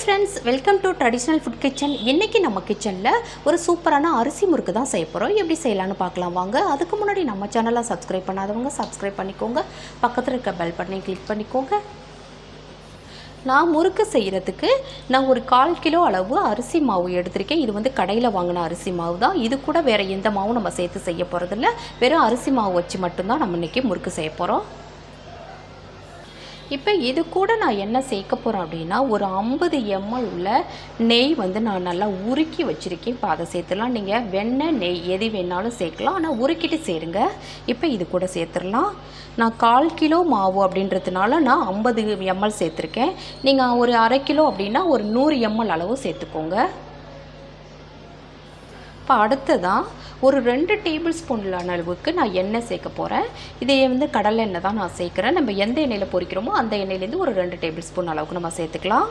Friends welcome to traditional food kitchen இன்றைக்கி நம்ம கிச்சனில் ஒரு சூப்பரான அரிசி முறுக்கு தான் செய்ய போகிறோம் எப்படி செய்யலாம்னு பார்க்கலாம் வாங்க. அதுக்கு முன்னாடி நம்ம சேனலை சப்ஸ்கிரைப் பண்ணாதவங்க சப்ஸ்கிரைப் பண்ணிக்கோங்க. பக்கத்தில் இருக்க பெல் பட்டனை கிளிக் பண்ணிக்கோங்க. நான் முறுக்கு செய்கிறதுக்கு நான் ஒரு கால் கிலோ அளவு அரிசி மாவு எடுத்திருக்கேன். இது வந்து கடையில் வாங்கின அரிசி மாவு தான். இது கூட வேறு எந்த மாவும் நம்ம சேர்த்து செய்ய போகிறதில்ல வெறும் அரிசி மாவு வச்சு மட்டும்தான் நம்ம இன்றைக்கி முறுக்கு செய்ய போகிறோம் இப்போ இது கூட நான் என்ன சேர்க்க போகிறேன் அப்படின்னா ஒரு ஐம்பது எம்எல் உள்ள நெய் வந்து நான் நல்லா உருக்கி வச்சுருக்கேன். இப்போ அதை சேர்த்துலாம் நீங்கள் வெண்ணெய் நெய் எது வேணாலும் சேர்க்கலாம். ஆனால் உருக்கிட்டு சேருங்க. இப்போ இது கூட சேர்த்துடலாம். நான் கால் கிலோ மாவு அப்படின்றதுனால நான் ஐம்பது எம்எல் சேர்த்துருக்கேன். நீங்கள் ஒரு அரை கிலோ அப்படின்னா ஒரு நூறு எம்எல் அளவு சேர்த்துக்கோங்க. இப்போ அடுத்ததாக ஒரு ரெண்டு டேபிள் ஸ்பூன்லான அளவுக்கு நான் எண்ணெய் சேர்க்க போகிறேன் இதே வந்து கடலை எண்ணெய் தான் நான் சேர்க்குறேன். நம்ம எந்த எண்ணெயில் பொரிக்கிறோமோ அந்த எண்ணெயிலேருந்து ஒரு ரெண்டு டேபிள் ஸ்பூன் அளவுக்கு நம்ம சேர்த்துக்கலாம்.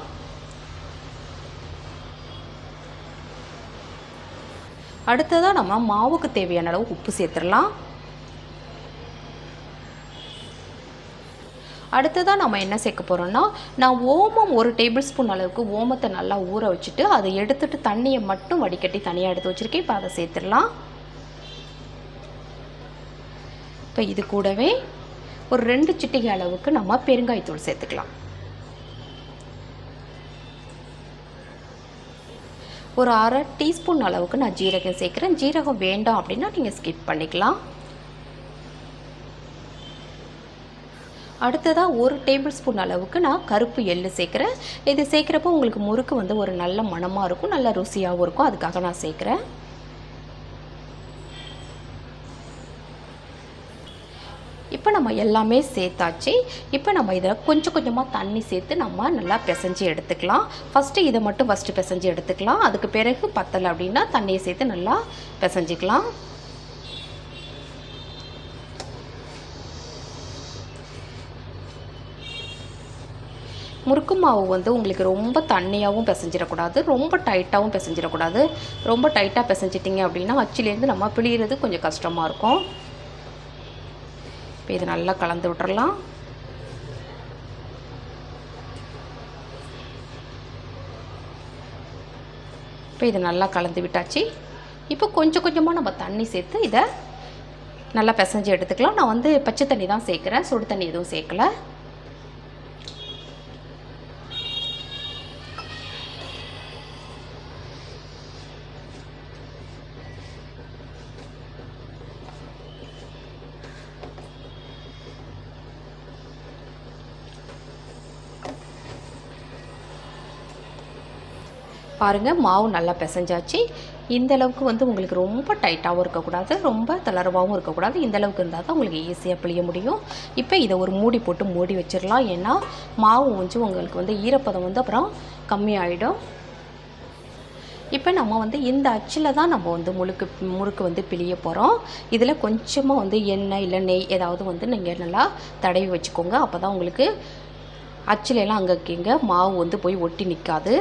அடுத்ததாக நம்ம மாவுக்கு தேவையான அளவு உப்பு சேர்த்துடலாம். அடுத்ததாக நம்ம என்ன சேர்க்க போகிறோம்னா நான் ஓமம் ஒரு டேபிள் ஸ்பூன் அளவுக்கு ஓமத்தை நல்லா ஊற வச்சுட்டு அதை எடுத்துகிட்டு தண்ணியை மட்டும் வடிகட்டி தனியாக எடுத்து வச்சுருக்கேன். இப்போ அதை சேர்த்துடலாம். இப்போ இது கூடவே ஒரு ரெண்டு சிட்டிகை அளவுக்கு நம்ம பெருங்காயத்தூள் சேர்த்துக்கலாம். ஒரு அரை டீஸ்பூன் அளவுக்கு நான் ஜீரகம் சேர்க்குறேன். ஜீரகம் வேண்டாம் அப்படின்னா நீங்கள் ஸ்கிப் பண்ணிக்கலாம். அடுத்ததாக ஒரு டேபிள் ஸ்பூன் அளவுக்கு நான் கருப்பு எள்ளு சேர்க்குறேன். இது சேர்க்குறப்போ உங்களுக்கு முறுக்கு வந்து ஒரு நல்ல மணமாக இருக்கும் நல்ல ருசியாகவும் இருக்கும். அதுக்காக நான் சேர்க்குறேன் இப்போ நம்ம எல்லாமே சேர்த்தாச்சு. இப்போ நம்ம இதில் கொஞ்சம் கொஞ்சமாக தண்ணி சேர்த்து நம்ம நல்லா பிசைஞ்சு எடுத்துக்கலாம். ஃபஸ்ட்டு இதை மட்டும் ஃபஸ்ட்டு பிசைஞ்சு எடுத்துக்கலாம். அதுக்கு பிறகு பத்தலை அப்படின்னா தண்ணியை சேர்த்து நல்லா பிசைஞ்சிக்கலாம். முறுக்கு மாவு வந்து உங்களுக்கு ரொம்ப தண்ணியாகவும் பிசைஞ்சிடக்கூடாது. ரொம்ப டைட்டாகவும் பிசைஞ்சிடக்கூடாது. ரொம்ப டைட்டாக பிசைஞ்சிட்டிங்க அப்படின்னா அச்சிலேருந்து நம்ம பிழியிறது கொஞ்சம் கஷ்டமாக இருக்கும். இப்போ இது நல்லா கலந்து விட்டுறலாம். இப்போ இது நல்லா கலந்து விட்டாச்சு. இப்போ கொஞ்சம் கொஞ்சமாக நம்ம தண்ணி சேர்த்து இதை நல்லா பிசைஞ்சு எடுத்துக்கலாம். நான் வந்து பச்சை தண்ணி தான் சேர்க்குறேன். சுடு தண்ணி எதுவும் சேர்க்கலை. பாருங்கள் மாவு நல்லா பிசைஞ்சாச்சு. இந்த அளவுக்கு வந்து உங்களுக்கு ரொம்ப டைட்டாகவும் இருக்கக்கூடாது ரொம்ப தளர்வாகவும் இருக்கக்கூடாது. இந்த அளவுக்கு இருந்தால் தான் உங்களுக்கு ஈஸியாக பிழிய முடியும். இப்போ இதை ஒரு மூடி போட்டு மூடி வச்சிடலாம். ஏன்னா மாவு வந்து உங்களுக்கு வந்து ஈரப்பதம் வந்து அப்புறம் கம்மியாயிடும். இப்போ நம்ம வந்து இந்த அச்சில் தான் நம்ம வந்து முழுக்கு முறுக்கு வந்து பிழிய போகிறோம் இதில் கொஞ்சமாக வந்து எண்ணெய் இல்லை நெய் ஏதாவது வந்து நீங்கள் நல்லா தடவி வச்சுக்கோங்க. அப்போ தான் உங்களுக்கு அச்சிலெல்லாம் அங்கே இங்கே மாவு வந்து போய் ஒட்டி நிற்காது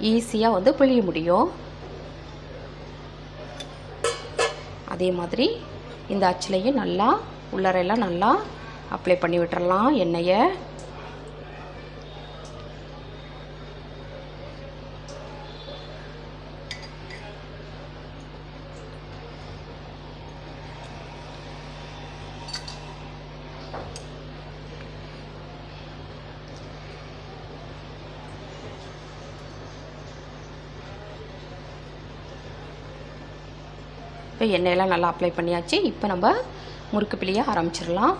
ஈஸியாக வந்து பிழிய முடியும். அதே மாதிரி இந்த அச்சிலையும் நல்லா உள்ளறையெல்லாம் நல்லா அப்ளை பண்ணி விட்டுறலாம் எண்ணெயை. இப்போ எண்ணெயெல்லாம் நல்லா அப்ளை பண்ணியாச்சு. இப்போ நம்ம முறுக்கு பிழிய ஆரம்பிச்சிடலாம்.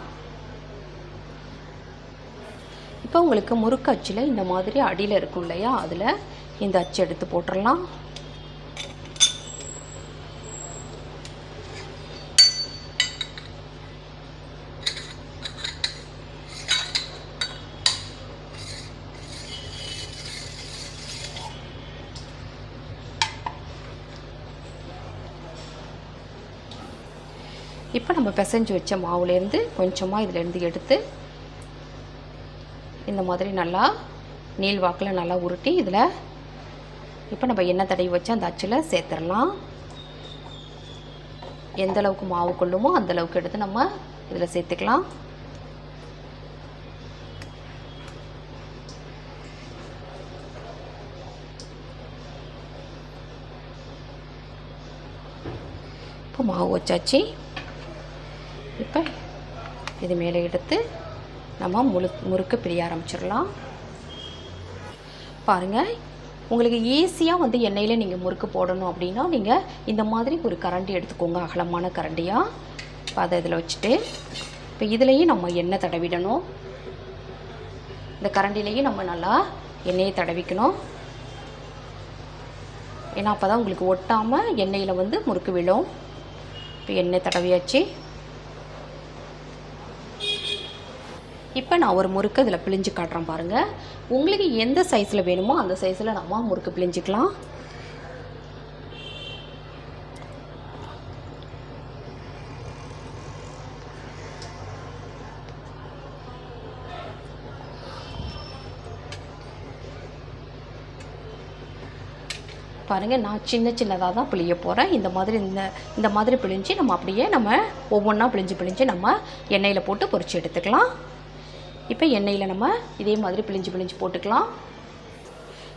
இப்போ உங்களுக்கு முறுக்கு அச்சில் இந்த மாதிரி அடியில் இருக்கும் இல்லையா? அதில் இந்த அச்சு எடுத்து போட்டுடலாம். இப்போ நம்ம பிசைஞ்சு வச்ச மாவுலேருந்து கொஞ்சமாக இதுலேருந்து எடுத்து இந்த மாதிரி நல்லா நீள் வாக்கில் நல்லா உருட்டி இதில் இப்போ நம்ம எண்ணெய் தடவி வச்சு அந்த அச்சில் சேர்த்துடலாம். எந்த அளவுக்கு மாவு கொள்ளுமோ அந்த அளவுக்கு எடுத்து நம்ம இதில் சேர்த்துக்கலாம். இப்போ மாவு வச்சாச்சு. இப்போ இது மேலே எடுத்து நம்ம முழு முறுக்கு பிரிய ஆரம்பிச்சிடலாம். பாருங்கள் உங்களுக்கு ஈஸியாக வந்து எண்ணெயில் நீங்கள் முறுக்கு போடணும் அப்படின்னா நீங்கள் இந்த மாதிரி ஒரு கரண்டி எடுத்துக்கோங்க அகலமான கரண்டியாக இப்போ அதை இதில் வச்சுட்டு இப்போ இதுலேயும் நம்ம எண்ணெய் தடவிடணும். இந்த கரண்டிலையும் நம்ம நல்லா எண்ணெயை தடவிக்கணும். ஏன்னா அப்போ தான் உங்களுக்கு ஒட்டாமல் எண்ணெயில் வந்து முறுக்கு விழும். இப்போ எண்ணெய் தடவியாச்சு. இப்போ நான் ஒரு முறுக்கு இதில் பிழிஞ்சு காட்டுறேன் பாருங்கள் உங்களுக்கு எந்த சைஸில் வேணுமோ அந்த சைஸில் நம்ம முறுக்கு பிழிஞ்சிக்கலாம். பாருங்கள் நான் சின்ன சின்னதாக தான் பிழிய போகிறேன் இந்த மாதிரி இந்த இந்த மாதிரி பிழிஞ்சு நம்ம அப்படியே நம்ம ஒவ்வொன்றா பிழிஞ்சு பிழிஞ்சு நம்ம எண்ணெயில் போட்டு பொரிச்சு எடுத்துக்கலாம். இப்போ எண்ணெயில் நம்ம இதே மாதிரி பிழிஞ்சு பிழிஞ்சு போட்டுக்கலாம்.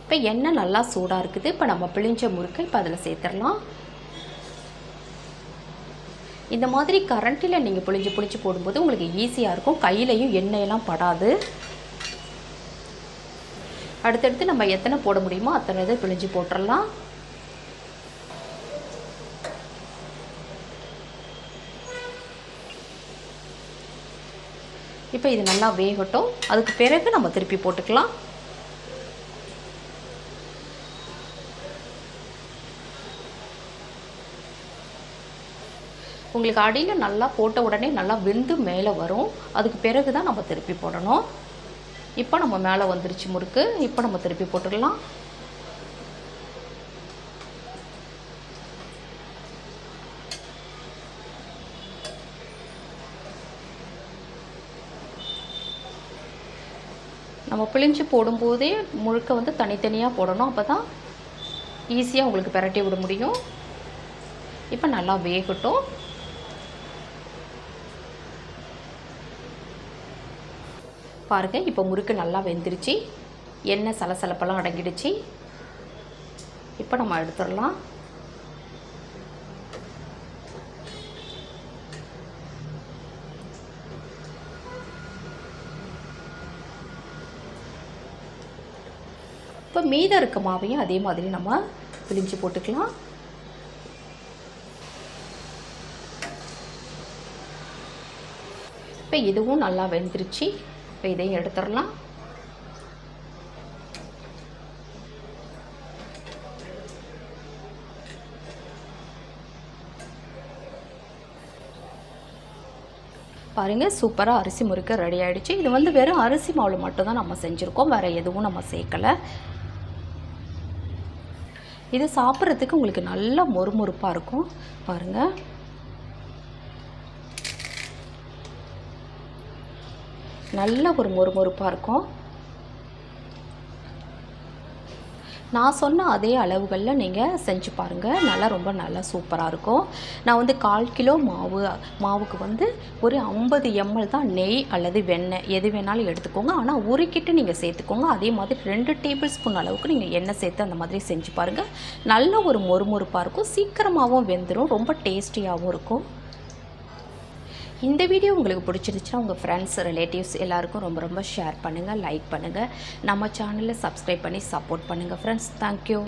இப்போ எண்ணெய் நல்லா சூடாக இருக்குது. இப்போ நம்ம பிழிஞ்ச முறுக்கை இப்போ அதில் சேர்த்துடலாம். இந்த மாதிரி கரண்ட்டில் நீங்கள் புளிஞ்சு பிழிஞ்சு போடும்போது உங்களுக்கு ஈஸியாக இருக்கும். கையிலையும் எண்ணெயெல்லாம் படாது. அடுத்தடுத்து நம்ம எத்தனை போட முடியுமோ அத்தனை இதை பிழிஞ்சு போட்டுடலாம். இப்போ இது நல்லா வேகட்டும். அதுக்கு பிறகு நம்ம திருப்பி போட்டுக்கலாம். உங்களுக்கு அடியில் நல்லா போட்ட உடனே நல்லா வெந்து மேலே வரும். அதுக்கு பிறகு தான் நம்ம திருப்பி போடணும். இப்போ நம்ம மேலே வந்துருச்சு முறுக்கு. இப்போ நம்ம திருப்பி போட்டுடலாம். நம்ம பிழிஞ்சு போடும்போதே முழுக்க வந்து தனித்தனியாக போடணும். அப்போ தான் ஈஸியாக உங்களுக்கு பிரட்டி விட முடியும். இப்போ நல்லா வேகட்டும். பாருங்கள் இப்போ முறுக்கு நல்லா வெந்துருச்சு. எண்ணெய் சலசலப்பெல்லாம் அடங்கிடுச்சு. இப்போ நம்ம எடுத்துடலாம். இப்போ மீதம் இருக்க மாவையும் அதே மாதிரி நம்ம பிழிஞ்சு போட்டுக்கலாம். இப்போ இதுவும் நல்லா வெந்துருச்சு. இப்போ இதையும் எடுத்துடலாம். பாருங்கள் சூப்பராக அரிசி முறுக்கு ரெடி ஆகிடுச்சு இது வந்து வெறும் அரிசி மாவில் மட்டும்தான் நம்ம செஞ்சுருக்கோம். வேறு எதுவும் நம்ம சேர்க்கலை. இது சாப்பிட்றதுக்கு உங்களுக்கு நல்லா மொறுமொறுப்பாக இருக்கும். பாருங்கள் நல்ல ஒரு மொறுமொறுப்பாக இருக்கும். நான் சொன்ன அதே அளவுகளில் நீங்கள் செஞ்சு பாருங்கள் நல்லா ரொம்ப நல்லா சூப்பராக இருக்கும். நான் வந்து கால் கிலோ மாவு மாவுக்கு வந்து ஒரு ஐம்பது எம்எல் தான் நெய் அல்லது வெண்ணெய். எது வேணாலும் எடுத்துக்கோங்க. ஆனால் உருக்கிட்டு நீங்கள் சேர்த்துக்கோங்க. அதே மாதிரி ரெண்டு டேபிள் ஸ்பூன் அளவுக்கு நீங்கள் எண்ணெய் சேர்த்து அந்த மாதிரி செஞ்சு பாருங்கள் நல்ல ஒரு மொறுமொறுப்பாக இருக்கும். சீக்கிரமாகவும் வெந்துடும் ரொம்ப டேஸ்டியாகவும் இருக்கும். இந்த வீடியோ உங்களுக்கு பிடிச்சிருந்துச்சுன்னா உங்கள் ஃப்ரெண்ட்ஸ் ரிலேட்டிவ்ஸ் எல்லாருக்கும் ரொம்ப ரொம்ப ஷேர் பண்ணுங்கள் லைக் பண்ணுங்கள் நம்ம சேனலில் சப்ஸ்கிரைப் பண்ணி சப்போர்ட் பண்ணுங்கள் ஃப்ரெண்ட்ஸ் தேங்க்யூ